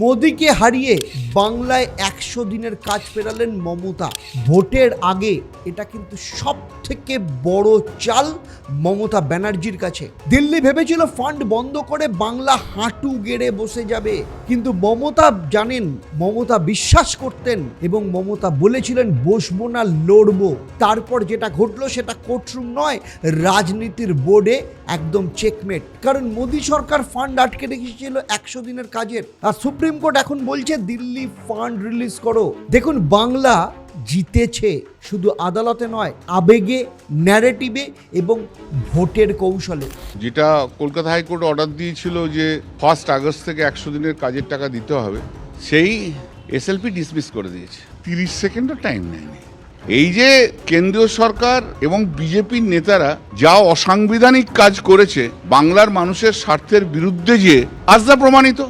মোদিকে হারিয়ে বাংলায় একশো দিনের কাজ ফেরালেন মমতা। ভোটের আগে এটা কিন্তু সব থেকে বড় চাল মমতা ব্যানার্জির কাছে। দিল্লি ভেবেছিল ফান্ড বন্ধ করে বাংলা হাঁটু গেড়ে বসে যাবে। কিন্তু মমতা জানেন, মমতা বিশ্বাস করতেন এবং মমতা বলেছিলেন, বসবো না, লড়বো। তারপর যেটা ঘটলো সেটা কোর্টরুম নয়, রাজনীতির বোর্ডে একদম চেকমেট কারণ মোদী সরকার ফান্ড আটকে রেখেছিল একশো দিনের কাজের। আর সুপ্রিম কোর্ট এখন বলছে, দিল্লি ফান্ড রিলিজ করো। দেখুন, বাংলা জিতেছে শুধু আদালতে নয়, আবেগে ন্যারেটিভে এবং ভোটের কৌশলে। যেটা কলকাতা হাইকোর্ট অর্ডার দিয়েছিল যে ফার্স্ট আগস্ট থেকে একশো দিনের কাজের টাকা দিতে হবে, সেই এসএলপি ডিসমিস করে দিয়েছে। তিরিশ সেকেন্ডও টাইম নেয়নি। এই যে কেন্দ্রীয় সরকার এবং বিজেপির নেতারা যা অসাংবিধানিক কাজ করেছে, বাংলার মানুষের স্বার্থের বিরুদ্ধে যে, আজ প্রমাণিত।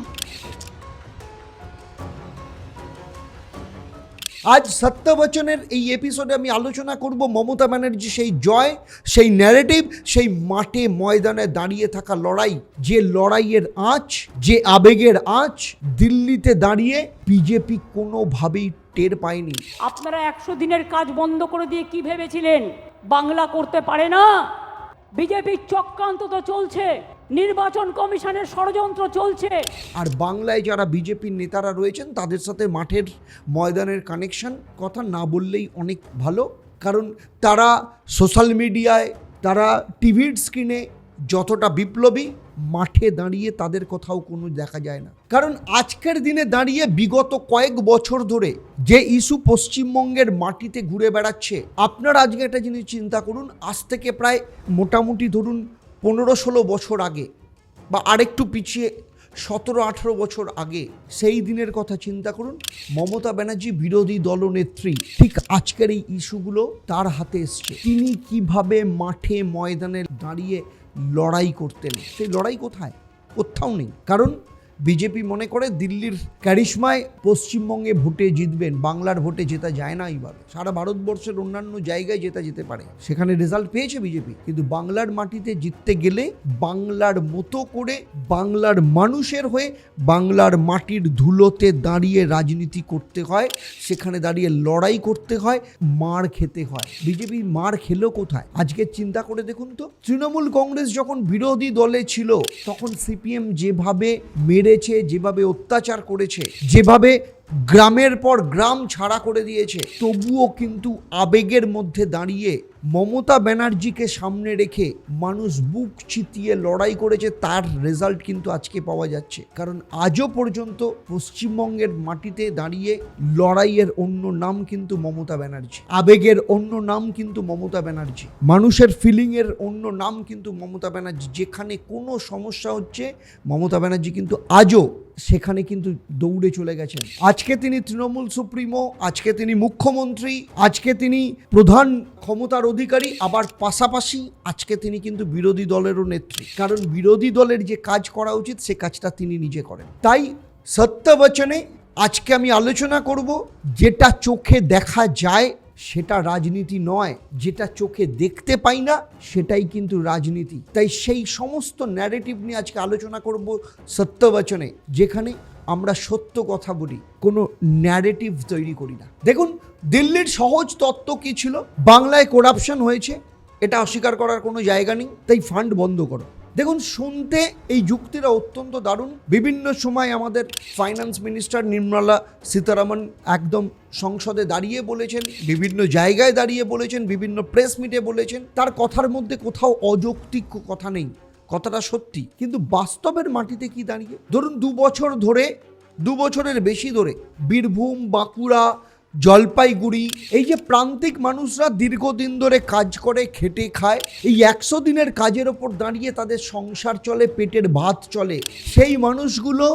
আজ সত্যবচনের এই এপিসোডে আমি আলোচনা করব মমতা ব্যানার্জি সেই জয়, সেই ন্যারেটিভ সেই মাঠে ময়দানে দাঁড়িয়ে থাকা লড়াই। যে লড়াইয়ের আঁচ, যে আবেগের আঁচ দিল্লিতে দাঁড়িয়ে বিজেপি কোনোভাবেই টের পায়নি। আপনারা একশো দিনের কাজ বন্ধ করে দিয়ে কি ভেবেছিলেন? বাংলা করতে পারে না? বিজেপির চক্রান্ত তো চলছে। নির্বাচন কমিশনের ষড়যন্ত্র চলছে। আর বাংলায় যারা বিজেপির নেতারা রয়েছেন, তাদের সাথে মাঠের ময়দানের কানেকশন কথা না বললেই অনেক ভালো। কারণ তারা সোশ্যাল মিডিয়ায় তারা টিভির স্ক্রিনে যতটা বিপ্লবী, মাঠে দাঁড়িয়ে তাদের কোথাও কোনো দেখা যায় না। কারণ আজকের দিনে দাঁড়িয়ে বিগত কয়েক বছর ধরে যে ইস্যু পশ্চিমবঙ্গের মাটিতে ঘুরে বেড়াচ্ছে, আপনারা আজকে একটা জিনিস চিন্তা করুন, আজ থেকে প্রায় মোটামুটি ধরুন পনেরো ষোলো বছর আগে বা আরেকটু পিছিয়ে সতেরো আঠেরো বছর আগে সেই দিনের কথা চিন্তা করুন, মমতা ব্যানার্জি বিরোধী দলনেত্রী, ঠিক আজকের এই ইস্যুগুলো তার হাতে এসছে। তিনি কীভাবে মাঠে ময়দানে দাঁড়িয়ে লড়াই করতেন? সেই লড়াই কোথায়? কোথাও নেই। কারণ বিজেপি মনে করে দিল্লির ক্যারিশমায় পশ্চিমবঙ্গে ভোটে জিতবেন, বাংলার ভোটে জেতা যায় না এইভাবে। সারা ভারতবর্ষের অন্যান্য জায়গায় জেতা যেতে পারে। সেখানে রেজাল্ট পেয়েছে বিজেপি, কিন্তু বাংলার মাটিতে জিততে গেলে বাংলার মতো করে বাংলার মানুষের হয়ে বাংলার মাটির ধুলোতে দাঁড়িয়ে রাজনীতি করতে হয়, সেখানে দাঁড়িয়ে লড়াই করতে হয়, মার খেতে হয়। বিজেপি মার খেলো কোথায়? আজকে চিন্তা করে দেখুন তো। তৃণমূল কংগ্রেস যখন বিরোধী দলে ছিল, তখন সিপিএম যেভাবে মেরেছে যেভাবে অত্যাচার করেছে, যেভাবে গ্রামের পর গ্রাম ছাড়া করে দিয়েছে, তবুও কিন্তু আবেগের মধ্যে দাঁড়িয়ে মমতা ব্যানার্জিকে সামনে রেখে মানুষ বুক চিতিয়ে লড়াই করেছে, তার রেজাল্ট কিন্তু আজকে পাওয়া যাচ্ছে। কারণ আজও পর্যন্ত পশ্চিমবঙ্গের মাটিতে দাঁড়িয়ে লড়াইয়ের অন্য নাম কিন্তু মমতা ব্যানার্জি। আবেগের অন্য নাম কিন্তু মমতা ব্যানার্জি। মানুষের ফিলিংয়ের অন্য নাম কিন্তু মমতা ব্যানার্জি। যেখানে কোনো সমস্যা হচ্ছে, মমতা ব্যানার্জি কিন্তু আজও সেখানে কিন্তু দৌড়ে চলে গেছেন। আজকে তিনি তৃণমূল সুপ্রিমো, আজকে তিনি মুখ্যমন্ত্রী, আজকে তিনি প্রধান ক্ষমতার অধিকারী, আবার পাশাপাশি আজকে তিনি কিন্তু বিরোধী দলেরও নেত্রী। কারণ বিরোধী দলের যে কাজ করা উচিত, সে কাজটা তিনি নিজে করেন। তাই সত্যবচনে আজকে আমি আলোচনা করব, যেটা চোখে দেখা যায় সেটা রাজনীতি নয়, যেটা চোখে দেখতে পাই না সেটাই কিন্তু রাজনীতি। তাই সেই সমস্ত ন্যারেটিভ নিয়ে আজকে আলোচনা করব সত্যবচনে, যেখানে আমরা সত্য কথা বলি, কোনো ন্যারেটিভ তৈরি করি না। দেখুন, দিল্লির সহজ তত্ত্ব কী ছিল? বাংলায় করাপশন হয়েছে, এটা অস্বীকার করার কোনো জায়গা নেই, তাই ফান্ড বন্ধ করো। দেখুন, শুনতে এই যুক্তিটা অত্যন্ত দারুণ। বিভিন্ন সময় আমাদের ফাইন্যান্স মিনিস্টার নির্মলা সীতারামন একদম সংসদে দাঁড়িয়ে বলেছেন, বিভিন্ন জায়গায় দাঁড়িয়ে বলেছেন, বিভিন্ন প্রেস মিটে বলেছেন, তার কথার মধ্যে কোথাও অযৌক্তিক কথা নেই। কথাটা সত্যি, কিন্তু বাস্তবের মাটিতে কি দাঁড়িয়ে? ধরুন দু বছর ধরে, দু বছরের বেশি ধরে, বীরভূম, বাঁকুড়া, জলপাইগুড়ি, এই যে প্রান্তিক মানুষরা দীর্ঘদিন ধরে কাজ করে, খেটে খায়, এই একশো দিনের কাজের ওপর দাঁড়িয়ে তাদের সংসার চলে, পেটের ভাত চলে, সেই মানুষগুলো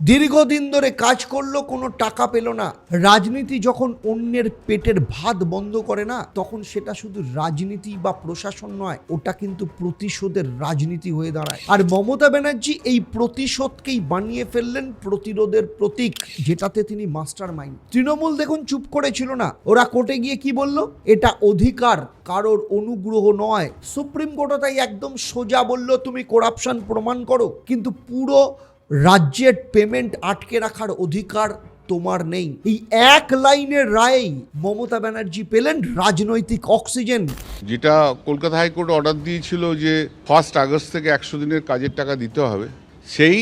দীর্ঘদিন ধরে কাজ করল, কোনো টাকা পেল না। রাজনীতি যখন অন্যের পেটের ভাত বন্ধ করে না, তখন সেটা শুধু রাজনীতি বা প্রশাসন নয়, ওটা কিন্তু প্রতিশোধের রাজনীতি হয়ে দাঁড়ায়। আর মমতা ব্যানার্জি এই প্রতিশোধকেই বানিয়ে ফেললেন প্রতিরোধের প্রতীক, যেটাতে তিনি মাস্টার মাইন্ড তৃণমূল দেখুন চুপ করেছিল না। ওরা কোর্টে গিয়ে কি বলল? এটা অধিকার, কারোর অনুগ্রহ নয়। সুপ্রিম কোর্টও তাই একদম সোজা বলল, তুমি করাপশন প্রমাণ করো। কিন্তু পুরো রাজ্যের পেমেন্ট আটকে রাখার অধিকার তোমার নেই। এই এক লাইনের রায়েই মমতা ব্যানার্জি পেলেন রাজনৈতিক অক্সিজেন যেটা কলকাতা হাইকোর্ট অর্ডার দিয়েছিল যে ফার্স্ট আগস্ট থেকে একশো দিনের কাজের টাকা দিতে হবে, সেই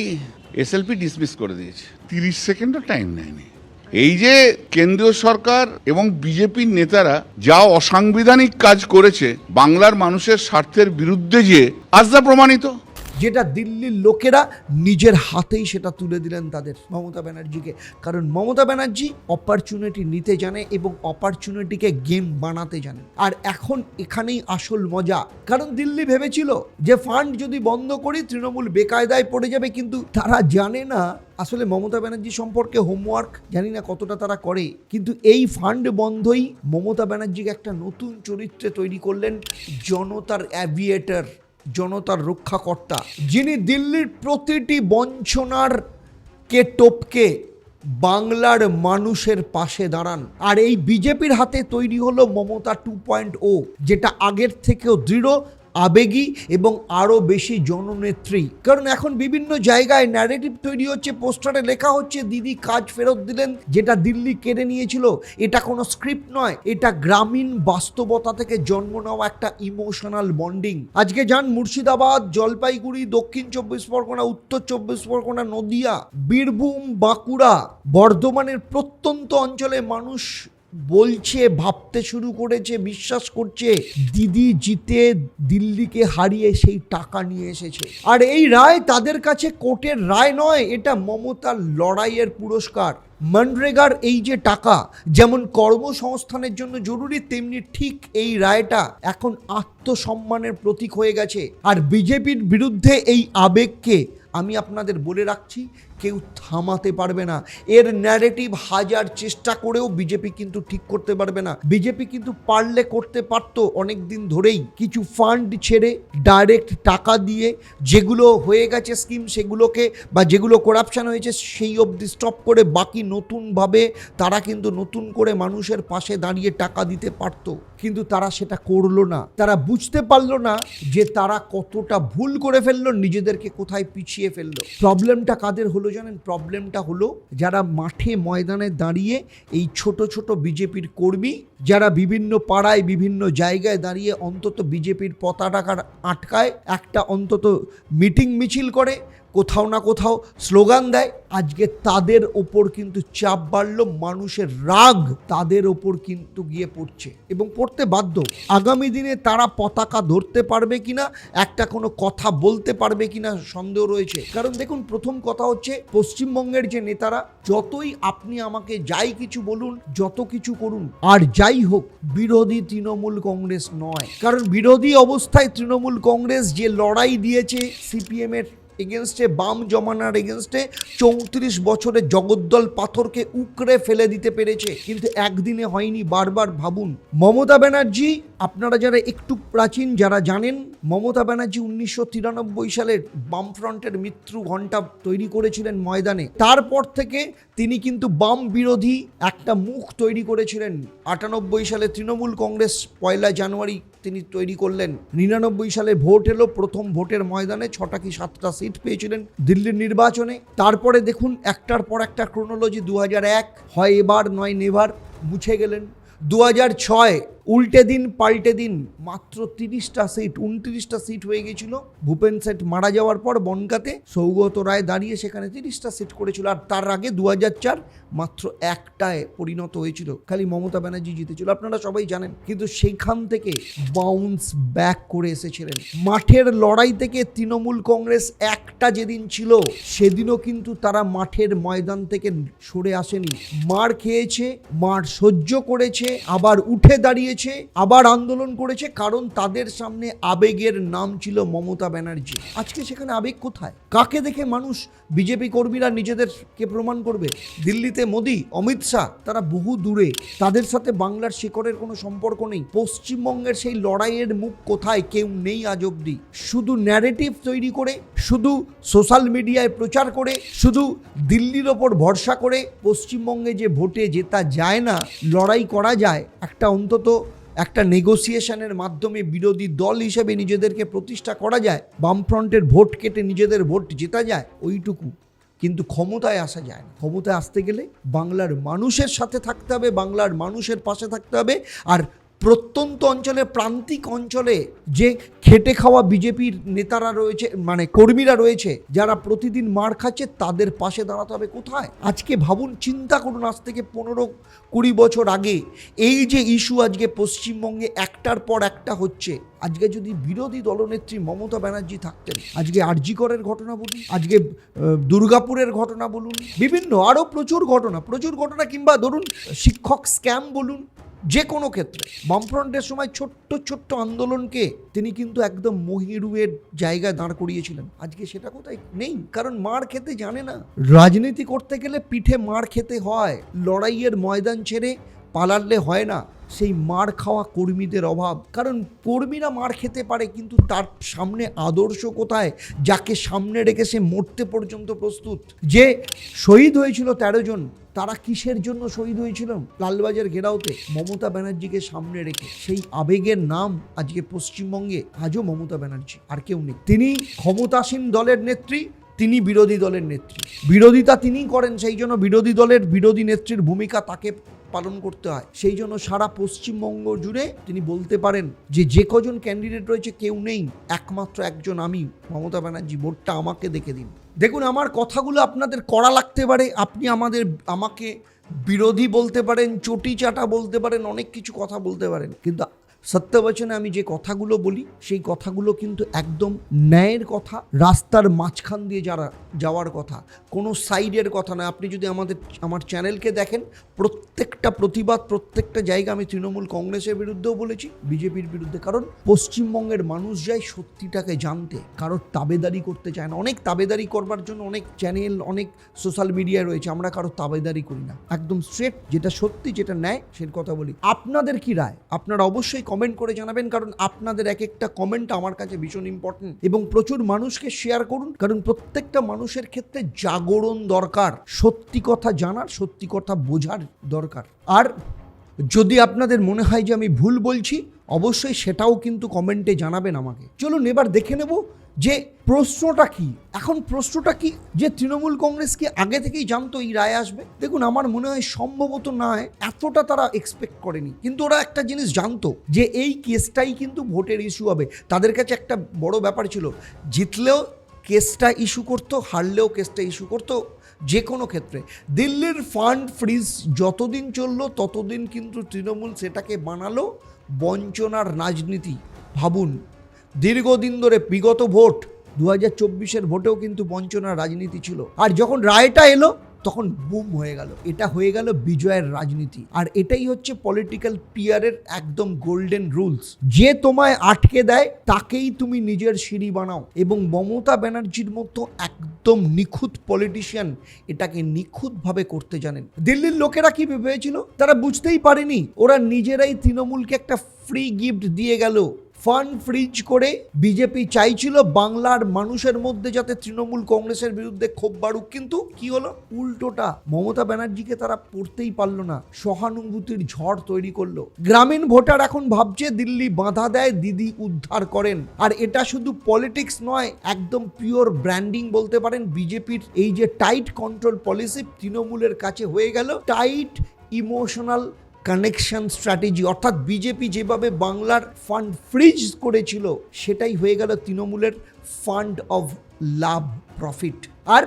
এসএলপি ডিসমিস করে দিয়েছে। তিরিশ সেকেন্ডও টাইম নেয়নি। এই যে কেন্দ্রীয় সরকার এবং বিজেপির নেতারা যা অসাংবিধানিক কাজ করেছে, বাংলার মানুষের স্বার্থের বিরুদ্ধে যে, আজ প্রমাণিত। যেটা দিল্লির লোকেরা নিজের হাতেই সেটা তুলে দিলেন তাদের মমতা ব্যানার্জিকে। কারণ মমতা ব্যানার্জি অপরচুনিটি নিতে জানে এবং অপরচুনিটিকে গেম বানাতে জানে। আর এখন এখানেই আসল মজা। কারণ দিল্লি ভেবেছিল যে ফান্ড যদি বন্ধ করি তৃণমূল বেকায়দায় পড়ে যাবে, কিন্তু তারা জানে না আসলে মমতা ব্যানার্জি সম্পর্কে হোমওয়ার্ক জানি না কতটা তারা করে। কিন্তু এই ফান্ড বন্ধই মমতা ব্যানার্জিকে একটা নতুন চরিত্রে তৈরি করলেন জনতার অ্যাভিয়েটার জনতার রক্ষাকর্তা, যিনি দিল্লির প্রতিটি বঞ্চনার কে টপকে বাংলার মানুষের পাশে দাঁড়ান। আর এই বিজেপির হাতে তৈরি হলো মমতা টু পয়েন্ট ও, যেটা আগের থেকেও দৃঢ় আবেগী এবং আরও বেশি জননেত্রী। কারণ এখন বিভিন্ন জায়গায় ন্যারেটিভ তৈরি হচ্ছে, পোস্টারে লেখা হচ্ছে, দিদি কাজ ফেরত দিলেন, যেটা দিল্লি কেড়ে নিয়েছিল। এটা কোনো স্ক্রিপ্ট নয়, এটা গ্রামীণ বাস্তবতা থেকে জন্ম নেওয়া একটা ইমোশনাল বন্ডিং আজকে যান মুর্শিদাবাদ, জলপাইগুড়ি, দক্ষিণ চব্বিশ পরগনা, উত্তর চব্বিশ পরগনা, নদিয়া, বীরভূম, বাঁকুড়া। বর্ধমানের প্রত্যন্ত অঞ্চলে মানুষ বলছে, ভাবতে শুরু করেছে, বিশ্বাস করছে, দিদি জিতে দিল্লিকে হারিয়ে সেই টাকা নিয়ে এসেছে। আর এই রায় তাদের কাছে কোর্টের রায় নয়, এটা মমতার লড়াইয়ের পুরস্কার। মনরেগার এই যে টাকা, যেমন কর্মসংস্থানের জন্য জরুরি, তেমনি ঠিক এই রায়টা এখন আত্মসম্মানের প্রতীক হয়ে গেছে। আর বিজেপির বিরুদ্ধে এই আবেগকে আমি আপনাদের বলে রাখছি কেউ থামাতে পারবে না। এর ন্যারেটিভ হাজার চেষ্টা করেও বিজেপি কিন্তু ঠিক করতে পারবে না। বিজেপি কিন্তু পারলে করতে পারতো অনেক দিন ধরেই। কিছু ফান্ড ছেড়ে ডাইরেক্ট টাকা দিয়ে যেগুলো হয়ে গেছে স্কিম সেগুলোকে বা যেগুলো করাপশন হয়েছে সেই অবধি স্টপ করে বাকি নতুনভাবে তারা কিন্তু নতুন করে মানুষের পাশে দাঁড়িয়ে টাকা দিতে পারতো। কিন্তু তারা সেটা করল না। তারা বুঝতে পারল না যে তারা কতটা ভুল করে ফেলল, নিজেদেরকে কোথায় পিছিয়ে ফেলল। প্রবলেমটা কাদের হলো জানেন প্রবলেমটা হলো যারা মাঠে ময়দানে দাঁড়িয়ে এই ছোট ছোট বিজেপির কর্মী, যারা বিভিন্ন পাড়ায়, বিভিন্ন জায়গায় দাঁড়িয়ে অন্তত বিজেপির পতাকার আটকায়, একটা অন্তত মিটিং মিছিল করে কোথাও না কোথাও স্লোগান দেয়। আজকে তাদের ওপর কিন্তু চাপ বাড়লো, মানুষের রাগ তাদের ওপর কিন্তু গিয়ে পড়ছে এবং পড়তে বাধ্য। আগামী দিনে তারা পতাকা ধরতে পারবে কিনা, একটা কোনো কথা বলতে পারবে কিনা সন্দেহ রয়েছে। কারণ দেখুন, প্রথম কথা হচ্ছে পশ্চিমবঙ্গের যে নেতারা, যতই আপনি আমাকে যাই কিছু বলুন, যত কিছু করুন, আর যাই হোক, বিরোধী তৃণমূল কংগ্রেস নয়। কারণ বিরোধী অবস্থায় তৃণমূল কংগ্রেস যে লড়াই দিয়েছে সিপিএম এর এগেনস্টে বাম জমানার এগেনস্টে চৌত্রিশ বছরে জগদ্দল পাথরকে উকড়ে ফেলে দিতে পেরেছে। কিন্তু একদিনে হয়নি, বারবার ভাবুন। মমতা ব্যানার্জি, আপনারা যারা একটু প্রাচীন, যারা জানেন, মমতা ব্যানার্জি উনিশশো তিরানব্বই সালের বামফ্রন্টের মৃত্যু ঘণ্টা তৈরি করেছিলেন ময়দানে। তারপর থেকে তিনি কিন্তু বাম বিরোধী একটা মুখ তৈরি করেছিলেন। আটানব্বই সালে তৃণমূল কংগ্রেস, পয়লা জানুয়ারি তিনি তৈরি করলেন। নিরানব্বই সালে ভোট এলো, প্রথম ভোটের ময়দানে, ছটা কি সাতটা সিট পেয়েছিলেন দিল্লির নির্বাচনে। তারপরে দেখুন, একটার পর একটা ক্রোনোলজি দু এক, হয় এবার, নয় নেভার, মুছে গেলেন। দু হাজার ছয় উল্টে দিন, পাল্টে দিন, মাত্র তিরিশটা সিট উনত্রিশটা সিট হয়ে গেছিল। ভূপেন সেট মারা যাওয়ার পর বনগাতে সৌগত রায় দাঁড়িয়ে সেখানে তিরিশটা সিট করেছিল। আর তার আগে দু চার মাত্র একটায় পরিণত হয়েছিল। খালি মমতা ব্যানার্জি জিতেছিল, আপনারা সবাই জানেন। কিন্তু সেইখান থেকে বাউন্স ব্যাক করে এসেছিলেন। মাঠের লড়াই থেকে তৃণমূল কংগ্রেস একটা যেদিন ছিল, সেদিনও কিন্তু তারা মাঠের ময়দান থেকে সরে আসেনি। মার খেয়েছে, মার সহ্য করেছে, আবার উঠে দাঁড়িয়েছে আবার আন্দোলন করেছে, কারণ তাদের সামনে আবেগের নাম ছিল মমতা ব্যানার্জি। আজকে সেখানে আবেগ কোথায়? কাকে দেখে মানুষ বিজেপি কর্মীরা নিজেদেরকে প্রমাণ করবে। দিল্লিতে মোদি, অমিত শাহ, তারা বহু দূরে। তাদের সাথে বাংলার শিকড়ের কোনো সম্পর্ক নেই। পশ্চিমবঙ্গের সেই লড়াইয়ের মুখ কোথায় কেউ নেই আজ অব্দি শুধু ন্যারেটিভ তৈরি করে, শুধু সোশ্যাল মিডিয়ায় প্রচার করে, শুধু দিল্লির ওপর ভরসা করে পশ্চিমবঙ্গে যে ভোটে জেতা যায় না, লড়াই করা যায়, একটা অন্তত একটা নেগোসিয়েশনের মাধ্যমে বিরোধী দল হিসেবে নিজেদেরকে প্রতিষ্ঠা করা যায়, বামফ্রন্টের ভোট কেটে নিজেদের ভোট জেতা যায়, ওইটুকু। কিন্তু ক্ষমতায় আসা যায় না। ক্ষমতায় আসতে গেলে বাংলার মানুষের সাথে থাকতে হবে, বাংলার মানুষের পাশে থাকতে হবে, আর প্রত্যন্ত অঞ্চলে, প্রান্তিক অঞ্চলে যে খেটে খাওয়া বিজেপির নেতারা রয়েছে মানে কর্মীরা রয়েছে, যারা প্রতিদিন মার খাচ্ছে, তাদের পাশে দাঁড়াতে হবে কোথায়? আজকে ভাবুন, চিন্তা করুন, আজ থেকে পনেরো কুড়ি বছর আগে এই যে ইস্যু আজকে পশ্চিমবঙ্গে একটার পর একটা হচ্ছে, আজকে যদি বিরোধী দলনেত্রী মমতা ব্যানার্জি থাকতেন, আজকে আরজিকরের ঘটনা বলুন, আজকে দুর্গাপুরের ঘটনা বলুন, বিভিন্ন আরও প্রচুর ঘটনা প্রচুর ঘটনা, কিংবা ধরুন, শিক্ষক স্ক্যাম বলুন যে কোনো ক্ষেত্রে। বামফ্রন্টের সময় ছোট্ট ছোট্ট আন্দোলনকে তিনি কিন্তু একদম মহিরুয়ের জায়গায় দাঁড় করিয়েছিলেন। আজকে সেটা কোথায় নেই? কারণ মার খেতে জানে না। রাজনীতি করতে গেলে পিঠে মার খেতে হয়। লড়াইয়ের ময়দান ছেড়ে পালালে হয় না। সেই মার খাওয়া কর্মীদের অভাব। কারণ কর্মীরা মার খেতে পারে, কিন্তু তার সামনে আদর্শ কোথায়? যাকে সামনে রেখে সে মরতে পর্যন্ত প্রস্তুত। যে শহীদ হয়েছিল তেরো জন, তারা কিসের জন্য শহীদ হয়েছিল? লালবাজার ঘেরাওতে মমতা ব্যানার্জিকে সামনে রেখে। সেই আবেগের নাম আজকে পশ্চিমবঙ্গে আজও মমতা ব্যানার্জি, আর কেউ নেই। তিনি ক্ষমতাসীন দলের নেত্রী তিনি বিরোধী দলের নেত্রী। বিরোধিতা তিনিই করেন সেই জন্য বিরোধী দলের বিরোধী নেত্রীর ভূমিকা তাকে পালন করতে হয়। সেই জন্য সারা পশ্চিমবঙ্গ জুড়ে তিনি বলতে পারেন যে যে কজন ক্যান্ডিডেট রয়েছে কেউ নেই একমাত্র একজন আমি। মমতা ব্যানার্জি ভোটটা আমাকে দেখে দিন। দেখুন আমার কথাগুলো আপনাদের কড়া লাগতে পারে আপনি আমাদের আমাকে বিরোধী বলতে পারেন চটি চাটা বলতে পারেন অনেক কিছু কথা বলতে পারেন কিন্তু সত্যবচনে আমি যে কথাগুলো বলি, সেই কথাগুলো কিন্তু একদম ন্যায়ের কথা, রাস্তার মাঝখান দিয়ে যারা, যাওয়ার কথা। কোনো সাইডের কথা নয়। আপনি যদি আমাদের, আমার চ্যানেলকে দেখেন, প্রত্যেকটা প্রতিবাদ, প্রত্যেকটা জায়গা আমি তৃণমূল কংগ্রেসের বিরুদ্ধেও বলেছি, বিজেপির বিরুদ্ধে। কারণ পশ্চিমবঙ্গের মানুষ যায় সত্যিটাকে জানতে, কারোর তাবেদারি করতে চায় না। অনেক তাবেদারি করবার জন্য অনেক চ্যানেল, অনেক সোশ্যাল মিডিয়ায় রয়েছে। আমরা কারও তাবেদারি করি না। একদম স্ট্রেট যেটা সত্যি, যেটা ন্যায় সে কথা বলি। আপনাদের কি রায়? আপনারা অবশ্যই কমেন্ট করে জানাবেন, কারণ আপনাদের এক একটা কমেন্ট আমার কাছে ভীষণ ইম্পর্টেন্ট এবং প্রচুর মানুষকে শেয়ার করুন, কারণ প্রত্যেকটা মানুষের ক্ষেত্রে জাগরণ দরকার, সত্যি কথা জানার, সত্যি কথা বোঝার দরকার। আর যদি আপনাদের মনে হয় যে আমি ভুল বলছি, অবশ্যই সেটাও কিন্তু কমেন্টে জানাবেন আমাকে। চলুন এবার দেখে নেব যে প্রশ্নটা কি? এখন প্রশ্নটা কি যে তৃণমূল কংগ্রেস কি আগে থেকেই জানতো এই রায় আসবে? দেখুন, আমার মনে হয় সম্ভবত নয় এতটা তারা এক্সপেক্ট করেনি। কিন্তু ওরা একটা জিনিস জানতো যে এই কেসটাই কিন্তু ভোটের ইস্যু হবে। তাদের কাছে একটা বড় ব্যাপার ছিল, জিতলেও কেসটা ইস্যু করতো, হারলেও কেসটা ইস্যু করতো যে কোনো ক্ষেত্রে। দিল্লির ফান্ড ফ্রিজ যতদিন চলল, ততদিন কিন্তু তৃণমূল সেটাকে বানালো বঞ্চনার রাজনীতি। ভাবুন দীর্ঘদিন ধরে বিগত ভোট দু হাজার চব্বিশের ভোটেও কিন্তু বঞ্চনার রাজনীতি ছিল। আর যখন রায়টা এলো, তখন বুম হয়ে গেল। এটা হয়ে গেল বিজয়ের রাজনীতি। আর এটাই হচ্ছে পলিটিক্যাল পিয়ারের একদম গোল্ডেন রুলস যে তোমায় আটকে দেয়, তাকেই তুমি নিজের সিঁড়ি বানাও। এবং মমতা ব্যানার্জির মতো একদম নিখুঁত পলিটিশিয়ান এটাকে নিখুঁতভাবে করতে জানেন। দিল্লির লোকেরা কি ভেবেছিল? তারা বুঝতেই পারেনি। ওরা নিজেরাই তৃণমূলকে একটা ফ্রি গিফট দিয়ে গেল। ফান্ড ফ্রিজ করে বিজেপি চাইছিল বাংলার মানুষের মধ্যে যাতে তৃণমূল কংগ্রেসের বিরুদ্ধে ক্ষোভ বাড়ুক। কিন্তু কি হলো? উল্টোটা মমতা ব্যানার্জিকে তারা পড়তেই পারল না। সহানুভূতির ঝড় তৈরি করল। গ্রামীণ ভোটার এখন ভাবছে দিল্লি বাধা দেয়, দিদি উদ্ধার করেন। আর এটা শুধু পলিটিক্স নয়, একদম পিওর ব্র্যান্ডিং বলতে পারেন। বিজেপির এই যে টাইট কন্ট্রোল পলিসি তৃণমূলের কাছে হয়ে গেল। টাইট, ইমোশনাল কানেকশন স্ট্র্যাটেজি অর্থাৎ বিজেপি যেভাবে বাংলার ফান্ড ফ্রিজ করেছিল, সেটাই হয়ে গেল তৃণমূলের ফান্ড অফ লাভ প্রফিট আর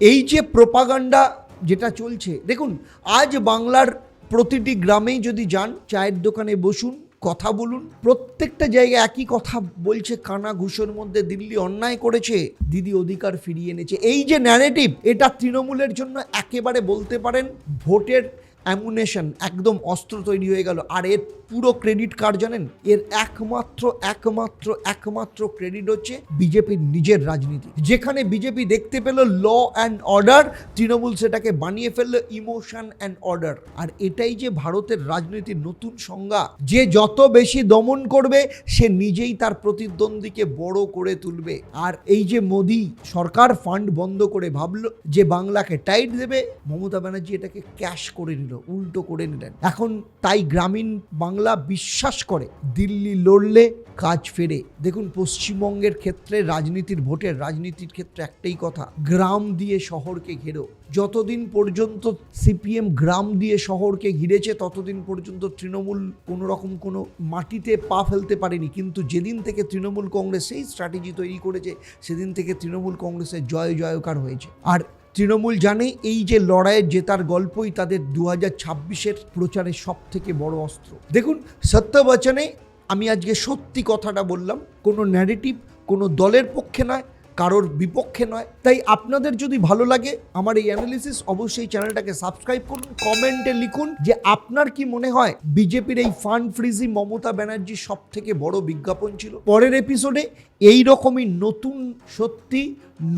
এই যে প্রপাগান্ডা যেটা চলছে, দেখুন, আজ বাংলার প্রতিটি গ্রামেই যদি যান, চায়ের দোকানে বসুন, কথা বলুন, প্রত্যেকটা জায়গায় একই কথা বলছে কানা ঘুষোর মধ্যে, দিল্লি অন্যায় করেছে, দিদি অধিকার ফিরিয়ে এনেছে। এই যে ন্যারেটিভ এটা তৃণমূলের জন্য একেবারে বলতে পারেন ভোটের অ্যামুনেশন একদম অস্ত্র তৈরি হয়ে গেল। আর এর পুরো ক্রেডিট কার্ড জানেন? এর একমাত্র একমাত্র একমাত্র ক্রেডিট হচ্ছে বিজেপির নিজের রাজনীতি। যেখানে বিজেপি দেখতে পেল ল অ্যান্ড অর্ডার তৃণমূল সেটাকে বানিয়ে ফেলল ইমোশন অ্যান্ড অর্ডার আর এটাই যে ভারতের রাজনীতির নতুন সংজ্ঞা, যে যত বেশি দমন করবে, সে নিজেই তার প্রতিদ্বন্দ্বীকে বড় করে তুলবে। আর এই যে মোদি সরকার ফান্ড বন্ধ করে ভাবলো যে বাংলাকে টাইট দেবে, মমতা ব্যানার্জি এটাকে ক্যাশ করে নিল। উল্টো করে নিলেন। এখন তাই গ্রামীণ বাংলা বিশ্বাস করে, দিল্লি লড়লে কাজ ফেরে। দেখুন, পশ্চিমবঙ্গের ক্ষেত্রে রাজনীতির ভোটের, রাজনীতির ক্ষেত্রে একটাই কথা, গ্রাম দিয়ে শহরকে ঘেরো। যতদিন পর্যন্ত সিপিএম গ্রাম দিয়ে শহরকে ঘিরেছে, ততদিন পর্যন্ত তৃণমূল কোনো রকম কোনো মাটিতে পা ফেলতে পারেনি। কিন্তু যেদিন থেকে তৃণমূল কংগ্রেস সেই স্ট্র্যাটেজি তৈরি করেছে, সেদিন থেকে তৃণমূল কংগ্রেসের জয় জয়কার হয়েছে। আর তৃণমূল জানে এই যে লড়াইয়ের জেতার গল্পই তাদের দু হাজার ছাব্বিশের প্রচারের সব থেকে বড় অস্ত্র। দেখুন সত্য বচনে আমি আজকে সত্যি কথাটা বললাম, কোনো ন্যারেটিভ কোনো দলের পক্ষে নয় কারোর বিপক্ষে নয়। তাই আপনাদের যদি ভালো লাগে, আমার এই অ্যানালিসিস অবশ্যই চ্যানেলটাকে সাবস্ক্রাইব করুন কমেন্টে লিখুন যে আপনার কি মনে হয় বিজেপির এই ফান্ড ফ্রিজি মমতা ব্যানার্জির সব থেকে বড় বিজ্ঞাপন ছিল? পরের এপিসোডে এই রকমই নতুন সত্যি,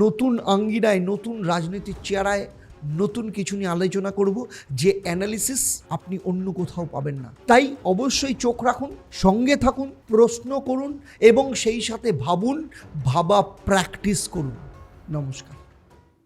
নতুন আঙ্গিনায়, নতুন রাজনীতির চেয়ারায় নতুন কিছু নিয়ে আলোচনা করব, যে অ্যানালিসিস আপনি অন্য কোথাও পাবেন না। তাই অবশ্যই চোখ রাখুন, সঙ্গে থাকুন, প্রশ্ন করুন এবং সেই সাথে ভাবুন, ভাবা প্র্যাকটিস করুন। নমস্কার।